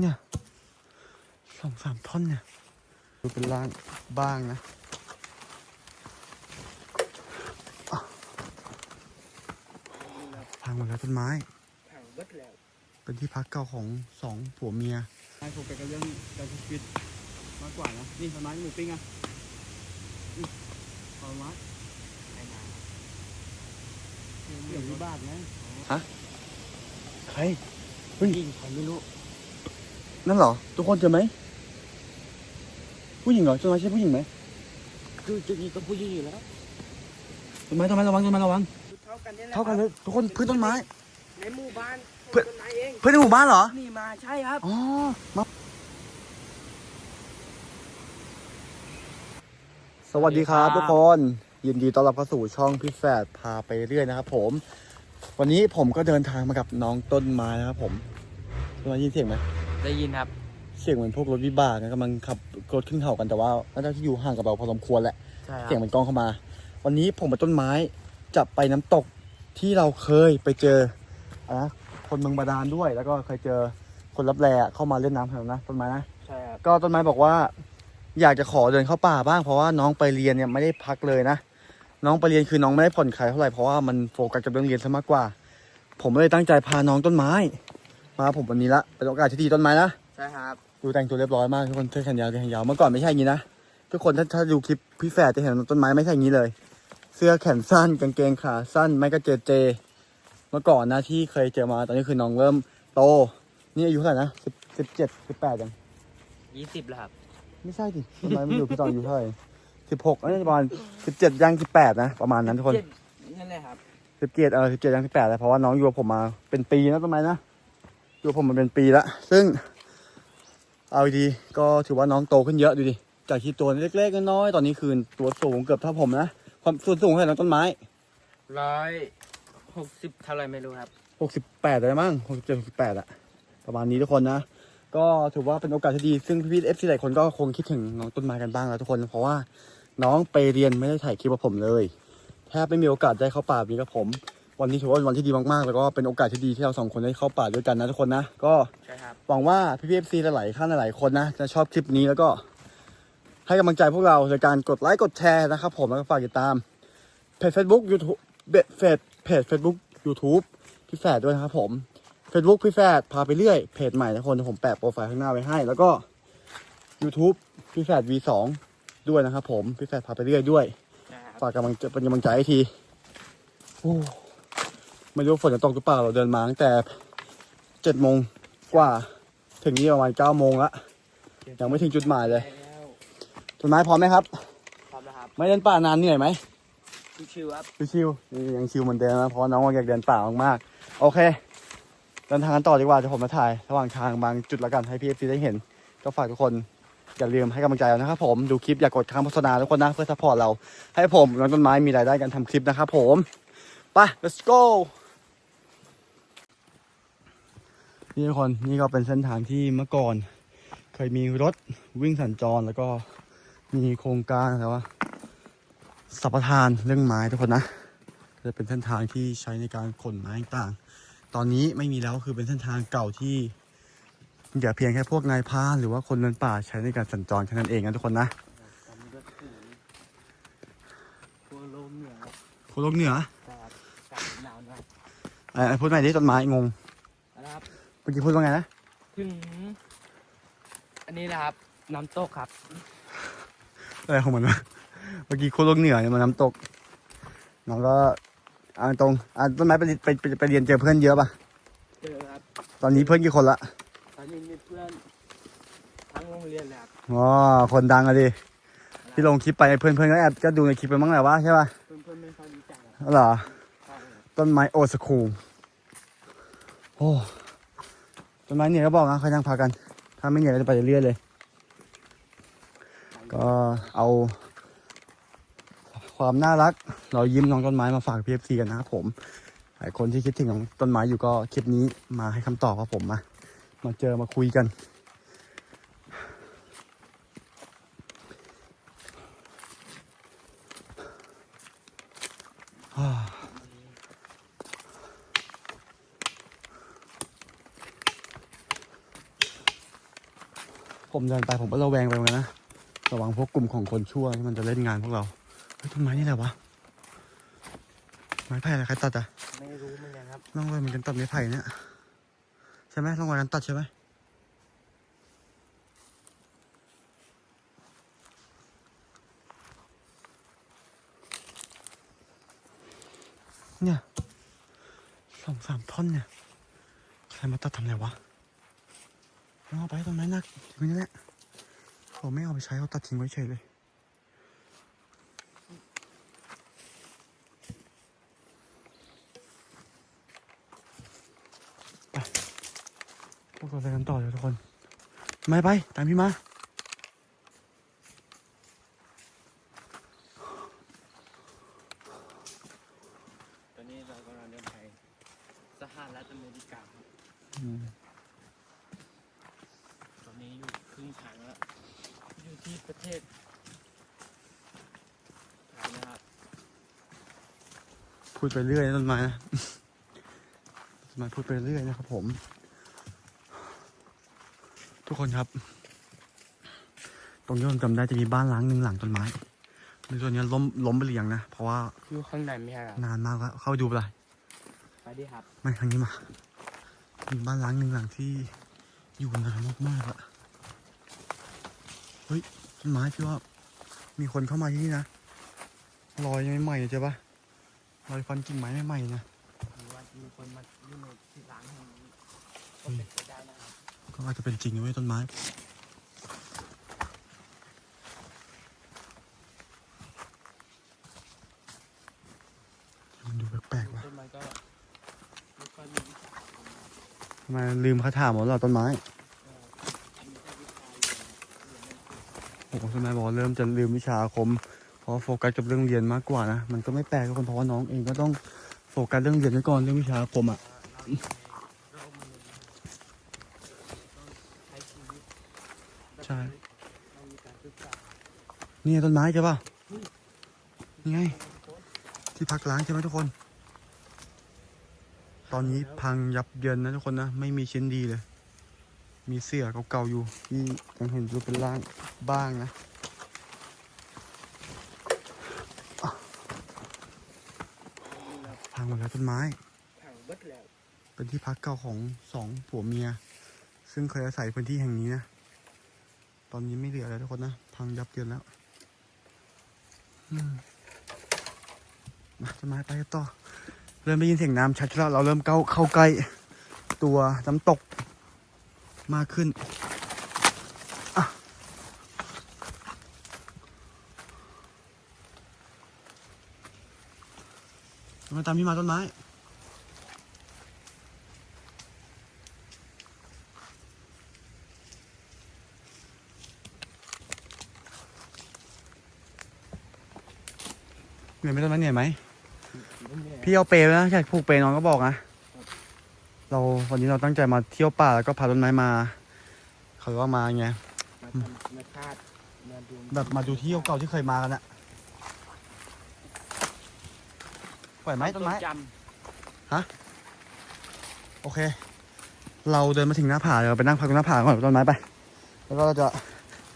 เนี่ยสองสามท่อนเนี่ยดูเป็นร่างบ้างนะอะพังหมดแล้วต้นไม้ถังเบิดแล้วเป็นที่พักเก่าของสองผัวเมียให้ผมไปกับเรื่องการใช้ชีวิตมากกว่านะ นี่ต้นไม้หมูปิ้งอะนี่ต้นไม้ไอ้นาเดี๋ยววิบากนะฮะใครเฮ้ยยิงใครไม่รู้ นั่นเหรอ ทุกคนเจอไหม ผู้หญิงเหรอต้นไม้ใช่ผู้หญิงไหมคือจะยิงก็ผู้ยิงอยู่แล้วต้นไม้ต้นไม้ระวังต้นไม้ระวัง เท่ากันนี่แหละเท่ากันเลยทุกคนพื้นต้นไม้ ในหมู่บ้านเพื่อนต้นไม้เองเพื่อนในหมู่บ้านเหรอ นี่มาใช่ครับอ๋อมาสวัสดีครับทุกคน ยินดีต้อนรับเข้าสู่ช่องพี่แฝดพาไปเรื่อยนะครับ ผม วันนี้ผมก็เดินทางมากับน้องต้นไม้นะครับผมต้นไม้ยินเสียงไหม ได้ยินครับ เสียงเหมือนพวกรถวิบากนะกำลังขับรถขึ้นเขากันแต่ว่าน่าจะที่อยู่ห่างกับเราพอสมควรแหละ ใช่ครัเสียงมันกล้องเข้ามา วันนี้ผมกับต้นไม้จะไปน้ำตกที่เราเคยไปเจออะนะคนเมืองบาดาลด้วย แล้วก็เคยเจอคนรับแลเข้ามาเล่นน้ำแถวนั้นนะต้นไม้นะ ใช่ครับ ก็ต้นไม้บอกว่า อยากจะขอเดินเข้าป่าบ้างเพราะว่าน้องไปเรียนเนี่ยไม่ได้พักเลยนะ น้องไปเรียนคือน้องไม่ได้ผ่อนคลายเท่าไหร่เพราะว่ามันโฟกัสกับเรื่องเรียนซะมากกว่า ผมเลยตั้งใจพาน้องต้นไม้ มาผมวันนี้ละเป็นโอกาสที่ดีต้นไม้นะใช่ครับ ดูแต่งตัวเรียบร้อยมากทุกคนเสื้อแขนยาวเสื้อแขนยาวเมื่อก่อนไม่ใช่อย่างนี้นะทุกคนถ้าถ้าดูคลิปพี่แฝดจะเห็นต้นไม้ไม่ใช่อย่างนี้เลย เสื้อแขนสั้นกางเกงขาสั้น ไม่ก็เจเจ เมื่อก่อนนะที่เคยเจอมาตอนนี้คือน้องเริ่มโต นี่อายุเท่าไหร่นะสิบสิบเจ็ดสิบแปดยังยี่สิบแล้วครับ ไม่ใช่ดิต้นไม้ไม่อยู่พี่ตอนอายุเท่าไหร่สิบหกอันนี้ประมาณสิบเจ็ดย่างสิบแปดนะประมาณนั้นทุกคนเจ็ดนั่นแหละครับสิบเจ็ดเออสิบเจ็ดย่างสิบแปดแล้วเพราะว่าน้องอยู่กับผมมาเป็นปีนะต้นไม้นะ อยู่กับผมมาเป็นปีละ ซึ่งเอาดีๆก็ถือว่าน้องโตขึ้นเยอะดูดิ จากที่ตัวเล็กๆน้อยๆตอนนี้คือตัวสูงเกือบเท่าผมนะ ความส่วนสูงเท่าไหร่น้องต้นไม้ร้อยหกสิบเท่าไรไม่รู้ครับหกสิบแปดเลยมั้งหกสิบเจ็ดหกสิบแปดอะประมาณนี้ทุกคนนะ ก็ถือว่าเป็นโอกาสที่ดี ซึ่งพี่ๆเอฟซีหลายคนก็คงคิดถึงน้องต้นไม้กันบ้างแล้วทุกคน เพราะว่าน้องไปเรียนไม่ได้ถ่ายคลิปกับผมเลย แทบไม่มีโอกาสได้เข้าป่าแบบนี้กับผม วันนี้ถือว่าเป็นวันที่ดีมากๆ แล้วก็เป็นโอกาสที่ดีที่เราสองคนได้เข้าป่าด้วยกันนะทุกคนนะ ก็ใช่ครับ หวังว่าพี่พีเอฟซีหลายๆท่านหลายๆคนนะจะชอบคลิปนี้แล้วก็ ให้กำลังใจพวกเราโดยการกดไลค์กดแชร์นะครับผมแล้วก็ฝากติดตามเพจ Facebook YouTube เบเพจเพจ Facebook YouTube พี่แฝดด้วยนะครับผม Facebook พี่แฝดพาไปเรื่อยเพจใหม่นะคนเดี๋ยวผมแปะโปรไฟล์ข้างหน้าไว้ให้ แล้วก็ YouTube พี่แฝด V2 ด้วยนะครับผมพี่แฝดพาไปเรื่อยด้วยใช่ครับฝากกำลังใจเป็นกำลังใจให้ทีโอ้ ไม่รู้ว่าฝนจะตกหรือเปล่าเราเดินมาตั้งแต่เจ็ดโมงกว่า ถึงนี่ประมาณเก้าโมงละยังไม่ถึงจุดหมายเลยแล้วต้นไม้พร้อมไหมครับพร้อมแล้วครับไม่เดินป่านานเหนื่อยไหมชิวๆครับชิวๆนี่ยังชิวเหมือนเดิมนะเพราะว่าน้องอยากเดินป่ามากๆโอเคเดินทางกันต่อดีกว่าเดี๋ยวผมมาถ่าย ระหว่างทางบางจุดละกันให้พี่เอฟซีได้เห็น ก็ฝากทุกคนอย่าลืมให้กำลังใจเรานะครับผมดูคลิปอย่ากดค้างโฆษณาทุกคนนะเพื่อซัพพอร์ตเรา ให้ผมน้องต้นไม้มีรายได้การทำคลิปนะครับผมไป let's go นี่ทุกคนนี่ก็เป็นเส้นทางที่เมื่อก่อน เคยมีรถวิ่งสัญจรแล้วก็มีโครงการอะไรวะสัปทานเรื่องไม้ทุกคนนะจะเป็นเส้นทางที่ใช้ในการขนไม้ต่างๆตอนนี้ไม่มีแล้วคือเป็นเส้นทางเก่าที่อย่าเพียงแค่พวกนายพรานหรือว่าคนเดินป่าใช้ในการสัญจรแค่นั้นเองนะทุกคนนะตอนนี้ก็ถึงทั่วโลกเหนือครับโคโลกเหนือใช่ครับอากาศหนาวหน่อยไอ้พูดใหม่ดิต้นไม้งงนะครับเมื่อกี้พูดว่าไงนะ ถึง อันนี้นะครับ น้ำตกครับ อะไรของมันวะเมื่อกี้โคโลกเหนือเนี่ยมันน้ำตกน้องก็เอาตรงอะต้นไม้ไปไปไปไปเรียนเจอเพื่อนเยอะป่ะ เจอครับ ตอนนี้เพื่อนกี่คนละตอนนี้มีเพื่อนทั้งโรงเรียนเลยครับอ๋อคนดังอะดิที่ลงคลิปไปเพื่อนเพื่อนๆก็แอบก็ดูในคลิปไปมั้งแหละว่าใช่ป่ะเพื่อนๆไม่ค่อยรู้จักครับอ๋อเหรอ ใช่ครับต้นไม้โอสคูโอ้ ต้นไม้เนี่ยก็บอกนะเขายังพากัน ถ้าไม่เหนี่ยก็จะไปเรื่อยๆเลย ก็เอา ความน่ารัก เรายิ้มน้องต้นไม้มาฝากพีเอฟซีกันนะครับผม หลายคนที่คิดถึงน้องต้นไม้อยู่ก็คลิปนี้มาให้คำตอบครับผมมา มาเจอมาคุยกัน ผมเดินไปผมก็ระแวงไปเหมือนกันนะระวังพวกกลุ่มของคนชั่วที่มันจะเล่นงานพวกเราเฮ้ยต้นไม้นี่แหละวะไม้ไผ่อะไรใครตัดอะไม่รู้เหมือนกันครับร่องรอยเหมือนกันตัดไม้ไผ่เนี่ยใช่ไหมร่องรอยนั้นตัดใช่ไหมเนี่ยสองสามท่อนเนี่ย ใครมาตัดทำอะไรวะ เอาไปต้นไม้หนักทิ้งไว้นั่นแหละเขาไม่เอาไปใช้เขาตัดทิ้งไว้เฉยเลยพวกเราไปกันต่อเลยทุกคนไม่ไปตามพี่มาตอนนี้เรากำลังเดินไปสหรัฐอเมริกาครับอืม ตอนนี้อยู่ครึ่งทางแล้ว อยู่ที่ ประเทศไทยนะครับพูดไปเรื่อยนะต้นไม้นะต้นไม้พูดไปเรื่อยนะครับผม ทุกคนครับ ตรงนี้ผมจำได้จะมีบ้านล้างหนึ่งหลังต้นไม้ในส่วนนี้ล้มล้มไปหรือยังนะเพราะว่าอยู่ข้างในไม่ใช่ครับนานมากแล้วเข้าไปดูไปเลยไปดิครับไม่ทางนี้มามีบ้านล้างหนึ่งหลังที่อยู่นานมากๆอะเฮ้ย ต้นไม้พี่ว่ามีคนเข้ามาที่นี่นะรอยยังไม่ใหม่เลยเจ๊ปะรอยฟันกิ่งไม้ไม่ใหม่นะหรือว่ามีคนมาอยู่ในที่ร้านแห่งนี้ก็เป็นไปได้นะครับก็อาจจะเป็นจริงนะเว้ยต้นไม้มันดูแปลกๆว่ะต้นไม้ก็ไม่ค่อยมีวิชาทำไมลืมคาถาหมดแล้วเหรอต้นไม้ อันนี้ก็วิชา อยู่โอ้โหต้นไมบอกเริ่มจะลืมวิชาอาคม เพราะโฟกัสกับเรื่องเรียนมากกว่านะ มันก็ไม่แปลกทุกคนเพราะว่าน้องเองก็ต้องโฟกัสเรื่องเรียนไว้ก่อนเรื่องวิชาอาคมอะเราอยู่ในโลกมนุษย์ต้องใช้ชีวิตแบบใช่เนี่ต้นไม้ใช่ป่ะนี่ไง ที่พักล้างใช่ไหมทุกคน ตอนนี้พังยับเยินนะทุกคนนะ ไม่มีชิ้นดีเลย มีเสื้อเก่าๆอยู่ที่ยังเห็นรูปเป็นร่างบ้างนะพัง หมดแล้วต้นไม้ผังเบิดแล้ว เป็นที่พักเก่าของสองผัวเมีย ซึ่งเคยอาศัยพื้นที่แห่งนี้นะ ตอนนี้ไม่เหลือแล้วทุกคนนะ พังยับเยินแล้วอืมมาต้นไม้ไปกันต่อ เริ่มได้ยินเสียงน้ำชัดแล้ว เราเริ่มเข้าเข้าใกล้ตัวน้ำตกมากขึ้น มาตามพี่มาต้นไม้ เหนื่อยไหมต้นไม้เหนื่อยไหม พี่เอาเปรย์ไว้นะใช่ผูกเปรย์น้องก็บอกนะ เราวันนี้เราตั้งใจมาเที่ยวป่าแล้วก็พาต้นไม้มา เขาเรียกว่ามาไง มาทำมาคาดมาดูแบบมาดูที่เก่าๆที่เคยมากันอะ ปล่อยไหมต้นไม้ จโอเค เราเดินมาถึงหน้าผาเดี๋ยวเราไปนั่งพักตรงหน้าผาก่อนต้นไม้ไป แล้วก็เราจะ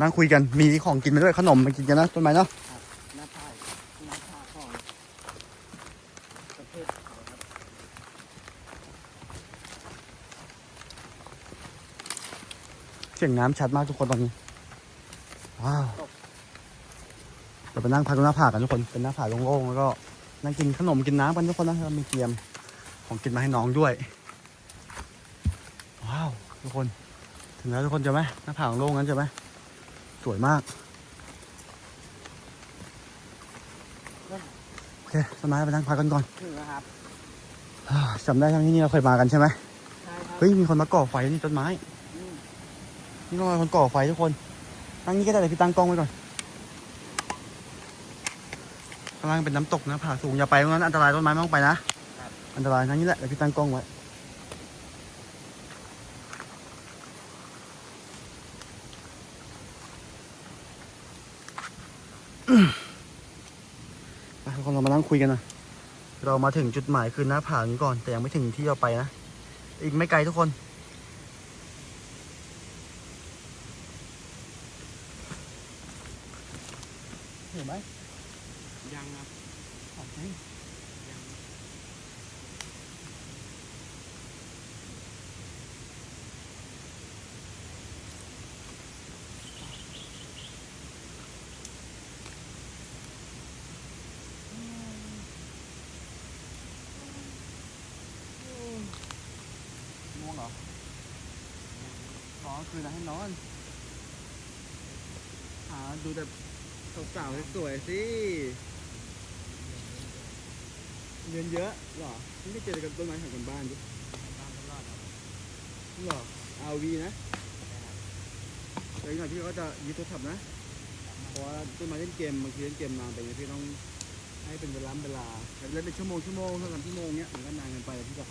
นั่งคุยกัน มีของกินมาด้วยขนมมากินกันนะต้นไม้เนาะำหน้าผาหน้าผาของประเทศเขาครับเสียงน้ำชัดมากทุกคนตอนนี้ ว้าว เราไปนั่งพักตรงหน้าผากันทุกคน เป็นหน้าผาโล่งๆแล้วก็ นั่งกินขนมกินน้ำกันทุกคนนะเรามีเตรียมของกินมาให้น้องด้วย ว้าว ทุกคน ถึงแล้วทุกคนจะไหมหน้าผาโล่งๆนั้นจะไหมสวยมากโอเคต้นไม้ไปนั่งพักกันก่อนถึงแล้วครับอ่าจำได้ทั้งที่นี่เราเคยมากันใช่ไหมใช่ครับเฮ้ยมีคนมาก่อไฟนี่ต้นไม้อืมนี่ก็มีคนก่อไฟทุกคนนั่งนี่ก็ได้เดี๋ยวพี่ตั้งกล้องไว้ก่อน ข้างล่างเป็นน้ำตกนะผาสูงอย่าไปตรงนั้นอันตรายต้นไม้ไม่ต้องไปนะ อันตรายนั่งนี่แหละเดี๋ยวพี่ตั้งกล้องไว้ไปทุกคนเรามานั่งคุยกันนะเรามาถึงจุดหมายคือหน้าผานี้ก่อน แต่ยังไม่ถึงที่เราไปนะ อีกไม่ไกลทุกคน เห็นไหม ยังครับ ถามจริง ยัง ง่วงเหรอ นอน คืนนะให้นอนหาดูแต่สาวๆสวยๆสิเรียนเยอะเหรอไม่เจอกันต้นไม้แถวกันบ้านดิตามตลอดครับเหรออาวีนะแต่อีกหน่อยพี่ก็จะยึดโทรศัพท์นะเพราะว่าต้นไม้เล่นเกมบางทีเล่นเกมนานไปเนี่ยพี่ต้องให้เป็นเวลาเวลาแต่เล่นเป็นชั่วโมงชั่วโมงเท่ากันชั่วโมงเนี้ยมันก็นานเกินไปพี่ก็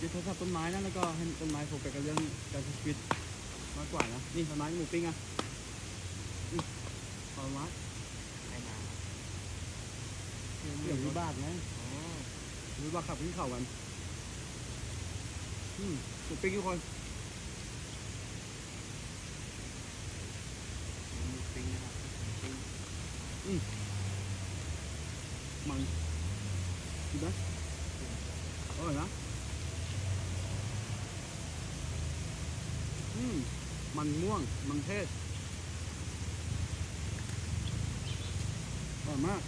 ยึดโทรศัพท์ต้นไม้นะแล้วก็ให้ต้นไม้โฟกัสกับเรื่องการใช้ชีวิต มากกว่านะ นี่ต้นไม้หมูปิ้งอะนี่ต้นไม้ไอ้นาเสียงวิบากไงอ๋อวิบากขับขึ้นเขากันอืมหมูปิ้งทุกคนหมูปิ้งนะครับปิ้ง มันกินไหมอร่อยนะอืม มันม่วง มันเทศอร่อยมาก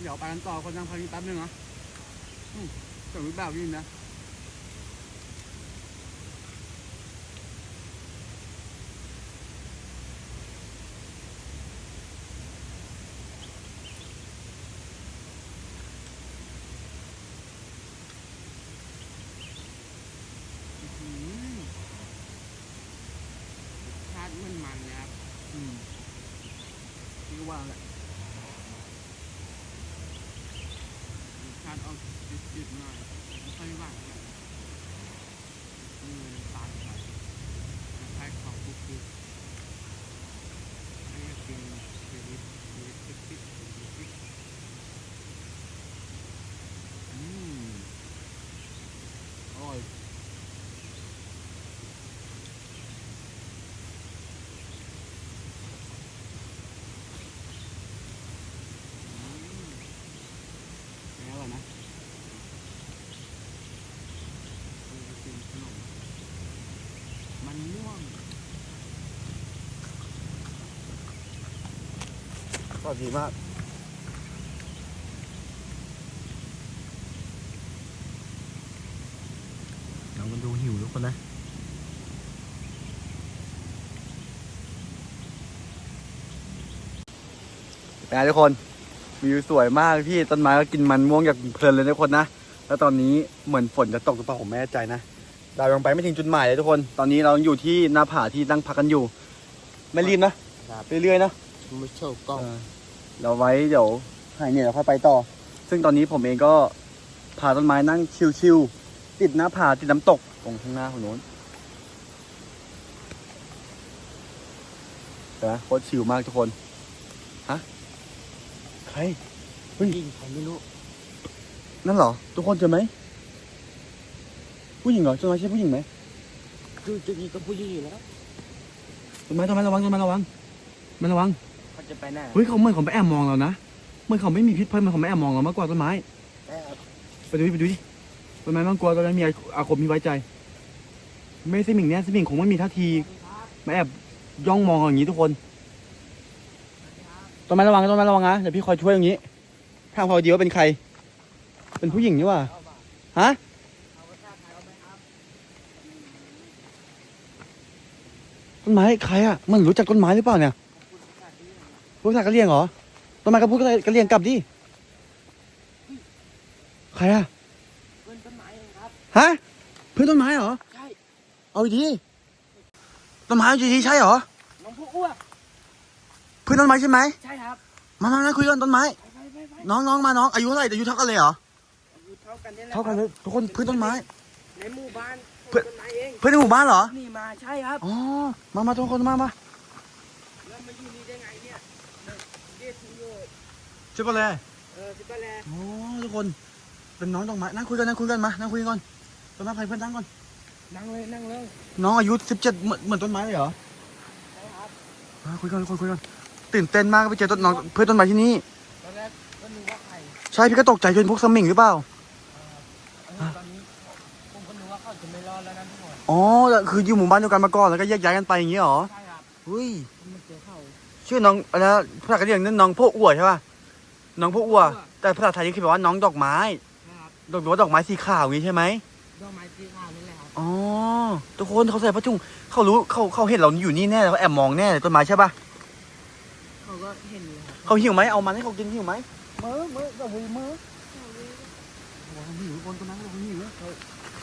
เดี๋ยวไปกันต่อคนยังพักนี้แป๊บนึงเหรอแต่วิบากยิ่งนะ อืมชาติมันมันนะครับ อืมพี่ก็ว่าแหละ ชาติออกจืดๆหน่อยไม่ค่อยหวานเท่าไหร่อืมตาลไปคล้ายๆของคุกกี้อันนี้กินชีวิตชีวิตปิ๊กปิ๊กปิ๊ก อืมอร่อย อืม แม่อร่อยนะ นี่ก็กินขนมมันม่วง อร่อยดีมากเรามันดูหิวทุกคนนะเป็นไงทุกคน วิวสวยมากพี่ต้นไม้ก็กินมันม่วงอย่างเพลินเลยนะทุกคนนะ แล้วตอนนี้เหมือนฝนจะตกหรือเปล่าผมไม่แน่ใจนะเรายังไปไม่ถึงจุดหมายเลยทุกคน ตอนนี้เราอยู่ที่หน้าผาที่นั่งพักกันอยู่ ไม่รีบนะครับเรื่อยๆนะมาโชว์กล้อง เออเราไว้เดี๋ยวหายเหนื่อยแล้วค่อยไปต่อ ซึ่งตอนนี้ผมเองก็พาต้นไม้นั่งชิวๆติดหน้าผาติดน้ำตกตรงข้างหน้าของโน้นเห็นไหมโคตรชิวมากทุกคน ฮะ ใครยิงใครไม่รู้ นั่นเหรอ ทุกคนเจอไหม ผู้หญิงเหรอต้นไม้ใช่ผู้หญิงไหมคือจุดนี้ก็ผู้หญิงอยู่แล้วต้นไม้ต้นไม้ระวังต้นไม้ระวังมันระวังเขา จะไปไหนเฮ้ยเขาเหมือนเขาไปแอบมองเรานะเหมือนเขาไม่มีพิษภัยเหมือนเขาไม่แอบมองเรามากกว่าต้นไม้ ไปดูดิไปดูดิต้นไม้บางกลัวต้นไม้มีอาคมมีไว้ใจ ไม่ใช่หมิงเนี่ยสมิงคงไม่มีท่าทีมาแอบย่องมองเราอย่างนี้ทุกคนต้นไม้ระวังต้นไม้ระวังนะเดี๋ยวพี่คอยช่วยอย่างนี้ถ้ามเขาดีว่าเป็นใคร เป็นผู้หญิงนี่หว่าฮะต้นไม้ใครอะมันรู้จักต้นไม้หรือเปล่าเนี่ย พูดภาษากะเหรี่ยงเหรอต้นไม้ก็พูดกะเหรี่ยงกลับดิ ใครอะเพื่อนต้นไม้เองครับ ฮะ เพื่อนต้นไม้เหรอ ใช่ เอาดีต้นไม้อยู่ดีใช่เหรอ น้องผู้อ้วกเพื่อนต้นไม้ใช่ไหม ใช่ครับ มามามาคุยกันต้นไม้ ไปไปไปไปน้องน้องมาน้อง อายุเท่าไหร่อายุเท่ากันเลยเหรอ อายุเท่ากันนี่แหละเท่ากันเลยทุกคนเพื่อนต้นไม้ ในหมู่บ้านเพื่อนต้นไม้เอง เพื่อนในหมู่บ้านเหรอ นี่มาใช่ครับ อ๋อ มามาทุกคนมามา แล้วมาอยู่นี่ได้ไงเนี่ยเด ชโยช่วยกันเลยเออสิบแปดแลอ๋อทุกคน เป็นน้องต้นไม้นั่งคุยกันนั่งคุยกันมา นั่งคุยกันก่อนต้นไม้ไผ่เพื่อนนั่งก่อน นั่งเลยนั่งเลย น้องอายุสิบเจ็ดเหมือนเหมือนต้นไม้เลยเหรอใช่ครับอะคุยกันคุยคุยกันตื่นเต้นมากไปเจอต้นน้องเพื่อนต้นไม้ที่นี่ตอนแรกก็นึกว่าใครใช่พี่ก็ตกใจเป็นพวกสมิงหรือเปล่าเออตอนนี้ผมก็นึกว่าเขาจะไม่รอดแล้วนะทุกคนอ๋อแล้วคืออยู่หมู่บ้านเดียวกันมาก่อนแล้วก็แยกย้ายกันไปอย่างงี้เหรอใช่ครับเฮ้ยมันเจอเขา ชื่อน้องอะไรนะภาษากะเหรี่ยงนั่นน้องพวกอ้วใช่ป่ะน้องพวกอ้วแต่ภาษาไทยนี่คือแบบว่าน้องดอกไม้นะครับดอกหรือว่าดอกไม้สีขาวอย่างงี้ใช่ไหมดอกไม้สีขาวนี่แหละครับอ๋อทุกคนเขาใส่ผ้าถุงเขารู้เขาเขาเห็นเราอยู่นี่แน่เลยเขาแอบมองแน่เลยต้นไม้ใช่ป่ะเขาก็เห็นอยู่ครับเขาหิวไหมเอามันให้เขากินหิวไหมมือมือกับมือมือโอ้โหหิวคนต้นไม้เขาหิวเขา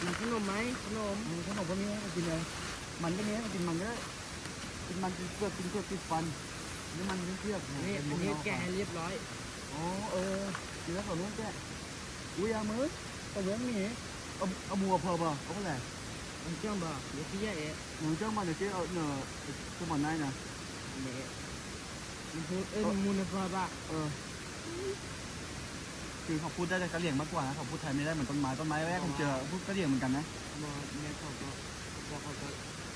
มีขนมไหมขนมมีขนมพวกนี้ให้กินเลยมันก็มีให้กินมันก็ได้กินมันกินเปลือกกินเปลือกกินฟัน นี่มันกินเปลือกนี่อันนี้แกะให้เรียบร้อย อ๋อเออกินแล้วเขาเนื้อแกะอุ้ยอามือแต่เนื้อมีเอาเอาบัวเพอป่ะเอาอะไรมันเชื่อมบ่เดี๋ยวพี่แย่เอ๊ะหนูเจ้ามาเดี๋ยวเจ๊เอาเนื้อสมอนได้นะเนี่ยมันพูดเอ้ยมันมูลนิธิป่ะเออคือเขาพูดได้แต่กะเหรี่ยงมากกว่านะเขาพูดไทยไม่ได้เหมือนต้นไม้ต้นไม้แรกผมเจอพูดกะเหรี่ยงเหมือนกันนะมาเนี่ยเขาก็บอกเขาก็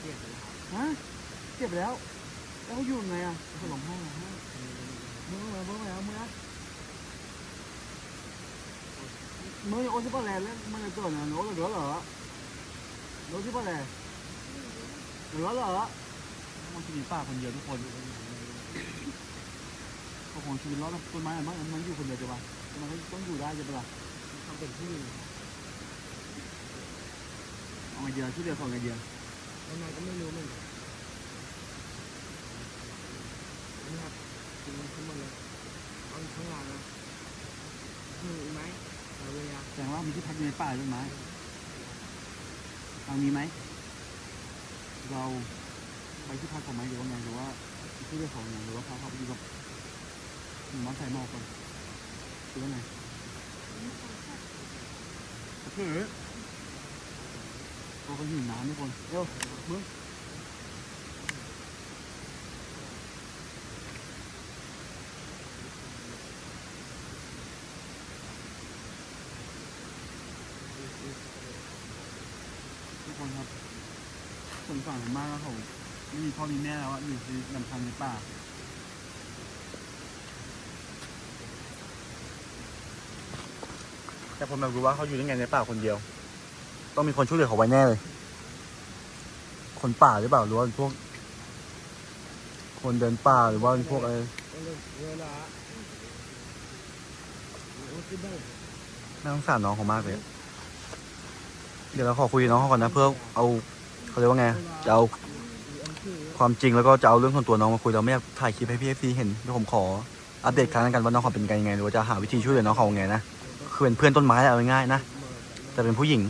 เรียกไปแล้วครับฮะเจ็บแล้ว แล้วอยู่ยังไงอะขาหลงห้องหลงห้องมือมามือมามือนะมือโอ้ยป้าแหล่แล้วมันจะเกิดนะโน้ตเหลือเหรอโน้ตที่ป้าแหล่เหลือเหรอมันจะมีป้าคนเดียวทุกคนเขาคงชีวิตรอดต้นไม้มันมันอยู่คนเดียวจะวะมันต้องอยู่ได้จะเปะล่ะเขาเป็นผู้หญิงเอาไงเดียวช่วยเหลือของไงเดียวยังไงก็ไม่รู้เหมือนกัน นี่ครับกินมันทั้งหมดเลยเอาข้างหลังนะหือไหมเอาเวลาแสดงว่ามีที่พักอยู่ในป่าต้นไม้ทามีไหม เราไปที่พักของไหมหรือว่าไงหรือว่าที่เรื่องของไงหรือว่าพาเขาไปอยู่กับหมู่บ้านไทยหมอกก่อนหรือว่าไงเฮ้ยเขาก็หิวน้ำทุกคนเร็วมึง คนครับสงสารผมมากแล้วเขาไม่มีพ่อมีแม่แล้วอะอยู่ที่ลำพังในป่าแต่ผมแบบรู้ว่าเขาอยู่ยังไงในป่าคนเดียว ต้องมีคนช่วยเหลือเขาไว้แน่เลย คนป่าหรือเปล่าหรือว่าพวก คนเดินป่าหรือว่าพวกอะไรนน่าสงสารน้องเขามากเลย เดี๋ยวเราขอคุยกับน้องเขาก่อนนะเพื่อเอาเขาเรียกว่าไงจะเอาความจริงแล้วก็จะเอาเรื่องส่วนตัวน้องมาคุยเราไม่อยากถ่ายคลิปให้พี่เอฟซีเห็นเดี๋ยวผมขออัปเดตครั้งนั้นกันว่าน้องเขาเป็นยังไงหรือว่าจะหาวิธีช่วยเหลือน้องเขาไงนะคือเป็นเพื่อนต้นไม้เอาง่ายๆนะแต่เป็นผู้หญิง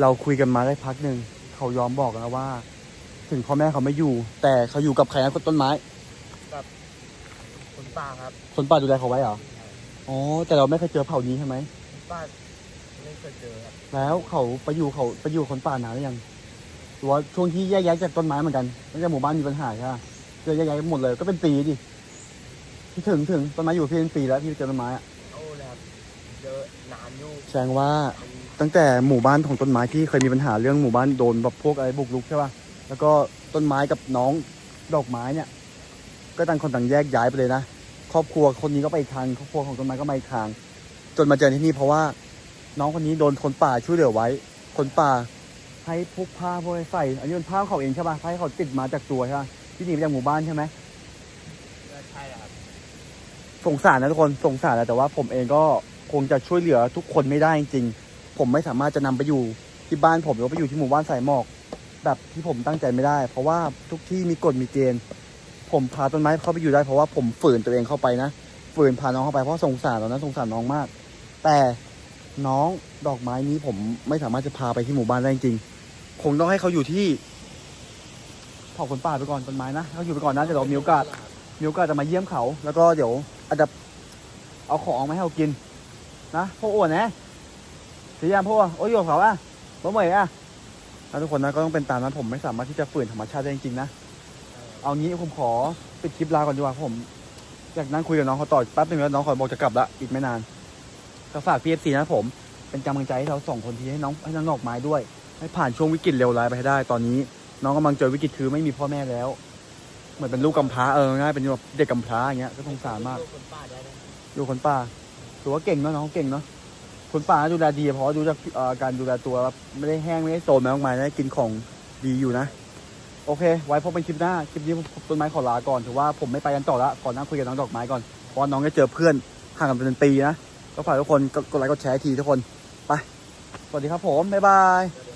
เราคุยกันมาได้พักหนึ่งเขายอมบอกนะว่า ถึงพ่อแม่เขาไม่อยู่ แต่เขาอยู่กับใครนะคนต้นไม้ คนป่าครับคนป่าดูแลเขาไว้เหรอ อ๋อ แต่เราไม่เคยเจอเผ่านี้ใช่ไหม คนป่าไม่เคยเจอครับ แล้วเขาไปอยู่เขาไปอยู่คนป่านานหรือยังหรือว่าช่วงที่แยกย้ายจากต้นไม้เหมือนกันตั้งแต่หมู่บ้านมีปัญหาใช่ไหมเจอแยกย้ายหมดเลย ก็เป็นปีดิที่ถึงถึงต้นไม้อยู่เพียงปีแล้วที่เจอต้นไม้อะโอ้แล้วเจอนานอยู่แสดงว่าตั้งแต่หมู่บ้านของต้นไม้ที่เคยมีปัญหาเรื่องหมู่บ้านโดนแบบพวกอะไรบุกรุกใช่ป่ะ แล้วก็ต้นไม้กับน้องดอกไม้เนี่ย ก็ต่างคนต่างแยกย้ายไปเลยนะ ครอบครัวคนนี้ก็ไปอีกทางครอบครัวของต้นไม้ก็มาอีกทาง จนมาเจอที่นี่เพราะว่าน้องคนนี้โดนคนป่าช่วยเหลือไว้ คนป่าให้พวกผ้าพวกอะไรใส่อันนี้เป็นผ้าของเขาเองใช่ป่ะผ้าให้เขาติดมาจากตัวใช่ป่ะที่หนีมาจากหมู่บ้านใช่ไหมใช่ครับ สงสารนะทุกคนสงสารนะแต่ว่าผมเองก็คงจะช่วยเหลือทุกคนไม่ได้จริงๆ ผมไม่สามารถจะนำไปอยู่ที่บ้านผมหรือว่าไปอยู่ที่หมู่บ้านสายหมอก แบบที่ผมตั้งใจไม่ได้ เพราะว่าทุกที่มีกฎมีเกณฑ์ ผมพาต้นไม้เข้าไปอยู่ได้เพราะว่าผมฝืนตัวเองเข้าไปนะ ฝืนพาน้องเข้าไปเพราะสงสารตอนนั้นสงสารน้องมาก แต่น้องดอกไม้นี้ผมไม่สามารถจะพาไปที่หมู่บ้านได้จริงคงต้องให้เขาอยู่ที่เผาคนป่าไปก่อนต้นไม้นะเขาอยู่ไปก่อนนะเดี๋ยวเรามีโอกาสมีโอกาสจะมาเยี่ยมเขา แล้วก็เดี๋ยวอาจจะเอาของมาให้เขากิน นะพ่ออ้วนนะพยายามพ่อโอ้ยอยู่กับเขาอะพ่เหมยอะนะทุกคนนะก็ต้องเป็นตามนั้นผมไม่สามารถที่จะฝืนธรรมชาติได้จริงๆนะ เอางี้ผมขอปิดคลิปลาก่อนดีกว่าผมอยากนั่งคุยกับน้องเขาต่อแป๊บนึงแล้วน้องเขาบอกจะกลับละอีกไม่นานก็ฝากพีเอฟซีนะผม เป็นกำลังใจให้เราสองคนทีให้น้องให้น้องดอกไม้ด้วย ให้ผ่านช่วงวิกฤตเลวร้ายไปให้ได้ ตอนนี้ น้องกำลังเจอวิกฤตคือไม่มีพ่อแม่แล้ว เหมือนเป็นลูกกำพร้าเออง่ายเป็นแบบเด็กกำพร้าอย่างเงี้ยก็สงสารมากคนป่าด้เลยอยู่คนป่าถือว่าเก่งเนาะน้องเก่งเนาะคนป่าดูแลดีเพราะดูจากอ่อการดูแลตัวไม่ได้แห้งไม่ได้โซมมากมายได้กินของดีอยู่นะ โอเค ไว้พบเป็นคลิปหน้า คลิปนี้ต้นไม้ขอลาก่อนถือว่าผมไม่ไปกันต่อละขอนั่งคุยกับน้องดอกไม้ก่อน เพราะน้องจะเจอเพื่อนห่างกันเป็นปีนะ ก็ฝากทุกคนกดไลค์กดแชร์ทีทุกคน ไป สวัสดีครับผม บ๊ายบาย